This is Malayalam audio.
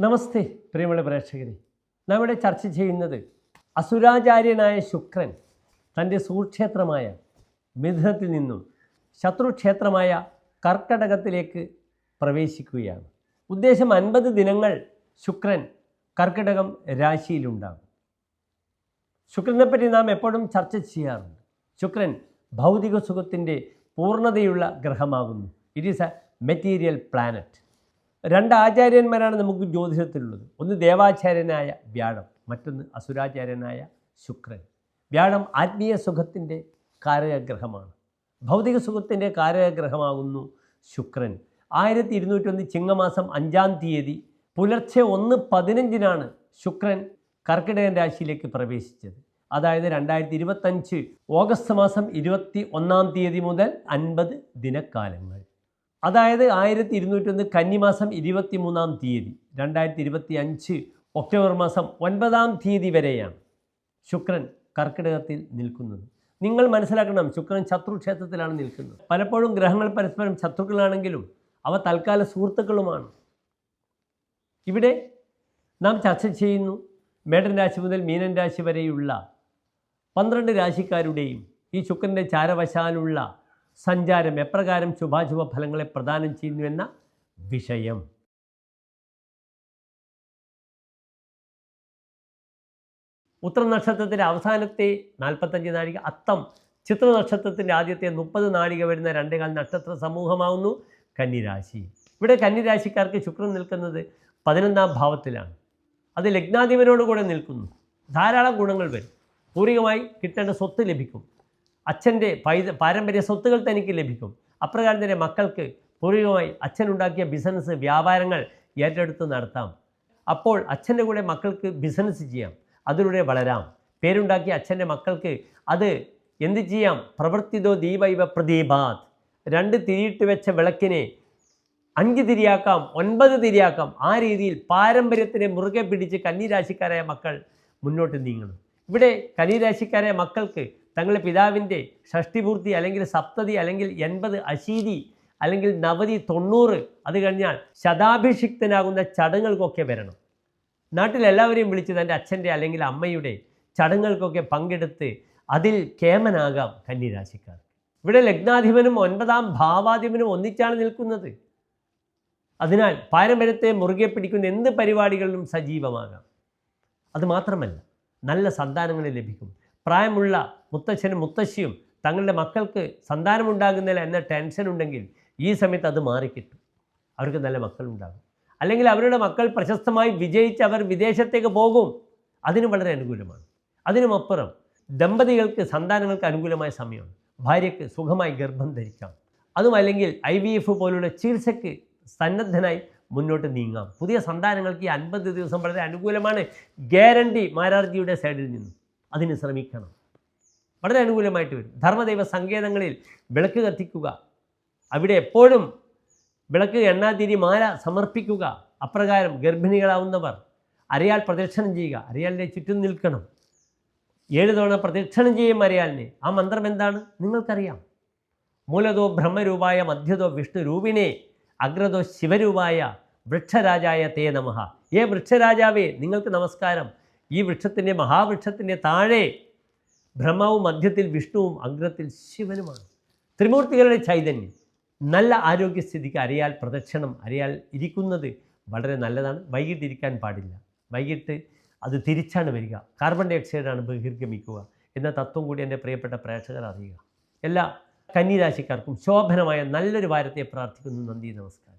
നമസ്തേ പ്രിയമുള്ള പ്രേക്ഷകരെ. നാം ഇവിടെ ചർച്ച ചെയ്യുന്നത് അസുരാചാര്യനായ ശുക്രൻ തന്റെ സുക്ഷേത്രമായ മിഥുനത്തിൽ നിന്നും ശത്രുക്ഷേത്രമായ കർക്കടകത്തിലേക്ക് പ്രവേശിക്കുകയാണ്. ഉദ്ദേശം അൻപത് ദിനങ്ങൾ ശുക്രൻ കർക്കിടകം രാശിയിലുണ്ടാകും. ശുക്രനെപ്പറ്റി നാം എപ്പോഴും ചർച്ച ചെയ്യാറുണ്ട്. ശുക്രൻ ഭൗതിക സുഖത്തിന്റെ പൂർണതയുള്ള ഗ്രഹമാകുന്നു. It is a material planet രണ്ട് ആചാര്യന്മാരാണ് നമുക്ക് ജ്യോതിഷത്തിലുള്ളത്. ഒന്ന് ദേവാചാര്യനായ വ്യാഴം മറ്റൊന്ന് അസുരാചാര്യനായ ശുക്രൻ. വ്യാഴം ആത്മീയ സുഖത്തിന്റെ കാരകഗ്രഹമാണ്. ഭൗതിക സുഖത്തിന്റെ കാരകഗ്രഹമാകുന്നു ശുക്രൻ. ആയിരത്തി ഇരുന്നൂറ്റൊന്ന് ചിങ്ങമാസം അഞ്ചാം തീയതി പുലർച്ചെ ഒന്ന് പതിനഞ്ചിനാണ് ശുക്രൻ കർക്കിടകൻ രാശിയിലേക്ക് പ്രവേശിച്ചത്. അതായത് രണ്ടായിരത്തി ഇരുപത്തഞ്ച് ഓഗസ്റ്റ് മാസം ഇരുപത്തി ഒന്നാം തീയതി മുതൽ അൻപത് ദിനക്കാലങ്ങൾ അതായത് ആയിരത്തി ഇരുന്നൂറ്റൊന്ന് കന്നിമാസം ഇരുപത്തി മൂന്നാം തീയതി രണ്ടായിരത്തി ഇരുപത്തി അഞ്ച് ഒക്ടോബർ മാസം ഒൻപതാം തീയതി വരെയാണ് ശുക്രൻ കർക്കിടകത്തിൽ നിൽക്കുന്നത്. നിങ്ങൾ മനസ്സിലാക്കണം ശുക്രൻ ശത്രുക്ഷേത്രത്തിലാണ് നിൽക്കുന്നത്. പലപ്പോഴും ഗ്രഹങ്ങൾ പരസ്പരം ശത്രുക്കളാണെങ്കിലും അവ തൽക്കാല സുഹൃത്തുക്കളുമാണ്. ഇവിടെ നാം ചർച്ച ചെയ്യുന്നു മേടൻ രാശി മുതൽ മീനൻ രാശി വരെയുള്ള പന്ത്രണ്ട് രാശിക്കാരുടെയും ഈ ശുക്രന്റെ ചാരവശാലുള്ള സഞ്ചാരം എപ്രകാരം ശുഭാശുഭ ഫലങ്ങളെ പ്രദാനം ചെയ്യുന്നുവെന്ന വിഷയം. ഉത്തര നക്ഷത്രത്തിന്റെ അവസാനത്തെ നാൽപ്പത്തഞ്ച് നാഴിക അത്തം ചിത്ര നക്ഷത്രത്തിന്റെ ആദ്യത്തെ മുപ്പത് നാഴിക വരുന്ന രണ്ടേകാൽ നക്ഷത്ര സമൂഹമാവുന്നു കന്നിരാശി. ഇവിടെ കന്നിരാശിക്കാർക്ക് ശുക്രൻ നിൽക്കുന്നത് പതിനൊന്നാം ഭാവത്തിലാണ്. അത് ലഗ്നാധിപനോട് കൂടെ നിൽക്കുന്നു. ധാരാളം ഗുണങ്ങൾ വരും. പൂർവികമായി കിട്ടേണ്ട സ്വത്ത് ലഭിക്കും. അച്ഛന്റെ പൈത പാരമ്പര്യ സ്വത്തുകൾ തനിക്ക് ലഭിക്കും. അപ്രകാരം തന്നെ മക്കൾക്ക് പൂർവികമായി അച്ഛനുണ്ടാക്കിയ ബിസിനസ് വ്യാപാരങ്ങൾ ഏറ്റെടുത്ത് നടത്താം. അപ്പോൾ അച്ഛന്റെ കൂടെ മക്കൾക്ക് ബിസിനസ് ചെയ്യാം. അതിലൂടെ വളരാം. പേരുണ്ടാക്കിയ അച്ഛന്റെ മക്കൾക്ക് അത് എന്ത് ചെയ്യാം? പ്രവർത്തിതോ ദീപൈവ പ്രദീപാത്. രണ്ട് തിരിയിട്ട് വെച്ച വിളക്കിനെ അഞ്ച് തിരിയാക്കാം ഒൻപത് തിരിയാക്കാം. ആ രീതിയിൽ പാരമ്പര്യത്തിനെ മുറുകെ പിടിച്ച് കന്നിരാശിക്കാരായ മക്കൾ മുന്നോട്ട് നീങ്ങണം. ഇവിടെ കന്നിരാശിക്കാരായ മക്കൾക്ക് തങ്ങളുടെ പിതാവിന്റെ ഷഷ്ടിപൂർത്തി അല്ലെങ്കിൽ സപ്തതി അല്ലെങ്കിൽ എൺപത് അശീതി അല്ലെങ്കിൽ നവതി തൊണ്ണൂറ് അത് കഴിഞ്ഞാൽ ശതാഭിഷിക്തനാകുന്ന ചടങ്ങുകൾക്കൊക്കെ വരണം. നാട്ടിലെല്ലാവരെയും വിളിച്ച് തന്റെ അച്ഛന്റെ അല്ലെങ്കിൽ അമ്മയുടെ ചടങ്ങുകൾക്കൊക്കെ പങ്കെടുത്ത് അതിൽ കേമനാകാം കന്നിരാശിക്കാർ. ഇവിടെ ലഗ്നാധിപനും ഒൻപതാം ഭാവാധിപനും ഒന്നിച്ചാണ് നിൽക്കുന്നത്. അതിനാൽ പാരമ്പര്യത്തെ മുറുകെ പിടിക്കുന്ന എന്ത് പരിപാടികളിലും സജീവമാകാം. അതുമാത്രമല്ല നല്ല സന്താനങ്ങളെ ലഭിക്കും. പ്രായമുള്ള മുത്തച്ഛനും മുത്തശ്ശിയും തങ്ങളുടെ മക്കൾക്ക് സന്താനമുണ്ടാകുന്നില്ല എന്ന ടെൻഷൻ ഉണ്ടെങ്കിൽ ഈ സമയത്ത് അത് മാറിക്കിട്ടും. അവർക്ക് നല്ല മക്കളുണ്ടാകും. അല്ലെങ്കിൽ അവരുടെ മക്കൾ പ്രശസ്തമായി വിജയിച്ച് അവർ വിദേശത്തേക്ക് പോകും. അതിനും വളരെ അനുകൂലമാണ്. അതിനുമപ്പുറം ദമ്പതികൾക്ക് സന്താനങ്ങൾക്ക് അനുകൂലമായ സമയമാണ്. ഭാര്യയ്ക്ക് സുഖമായി ഗർഭം ധരിക്കാം. അതും അല്ലെങ്കിൽ ഐ വി എഫ് പോലുള്ള ചികിത്സയ്ക്ക് സന്നദ്ധനായി മുന്നോട്ട് നീങ്ങാം. പുതിയ സന്താനങ്ങൾക്ക് ഈ അൻപത് ദിവസം വളരെ അനുകൂലമാണ്. ഗ്യാരണ്ടി മാരാർജിയുടെ സൈഡിൽ നിന്നും. അതിന് ശ്രമിക്കണം. വളരെ അനുകൂലമായിട്ട് വരും. ധർമ്മദൈവ സങ്കേതങ്ങളിൽ വിളക്ക് കത്തിക്കുക. അവിടെ എപ്പോഴും വിളക്ക് എണ്ണാതിരി മാല സമർപ്പിക്കുക. അപ്രകാരം ഗർഭിണികളാവുന്നവർ അരയാൽ പ്രദക്ഷിണം ചെയ്യുക. അരയാലിന്റെ ചുറ്റും നിൽക്കണം. ഏഴ് തവണ പ്രദക്ഷിണം ചെയ്യും അരയാലിനെ. ആ മന്ത്രം എന്താണ്? നിങ്ങൾക്കറിയാം. മൂലതോ ബ്രഹ്മരൂപായ മധ്യതോ വിഷ്ണുരൂപിനെ അഗ്രതോ ശിവരൂപായ വൃക്ഷരാജായ തേ നമഹ. ഏ വൃക്ഷരാജാവേ നിങ്ങൾക്ക് നമസ്കാരം. ഈ വൃക്ഷത്തിന്റെ മഹാവൃക്ഷത്തിന്റെ താഴെ ബ്രഹ്മാവും മധ്യത്തിൽ വിഷ്ണുവും അഗ്രത്തിൽ ശിവനുമാണ്. ത്രിമൂർത്തികളുടെ ചൈതന്യം. നല്ല ആരോഗ്യസ്ഥിതിക്ക് അറിയാൽ പ്രദക്ഷിണം അറിയാൽ ഇരിക്കുന്നത് വളരെ നല്ലതാണ്. വൈകിട്ട് ഇരിക്കാൻ പാടില്ല. വൈകിട്ട് അത് തിരിച്ചാണ് വരിക. കാർബൺ ഡൈ ഓക്സൈഡാണ് ബഹിർഗമിക്കുക എന്ന തത്വം കൂടി എന്റെ പ്രിയപ്പെട്ട പ്രേക്ഷകർ അറിയുക. എല്ലാ കന്നിരാശിക്കാർക്കും ശോഭനമായ നല്ലൊരു വാരത്തെ പ്രാർത്ഥിക്കുന്നു. നന്ദി നമസ്കാരം.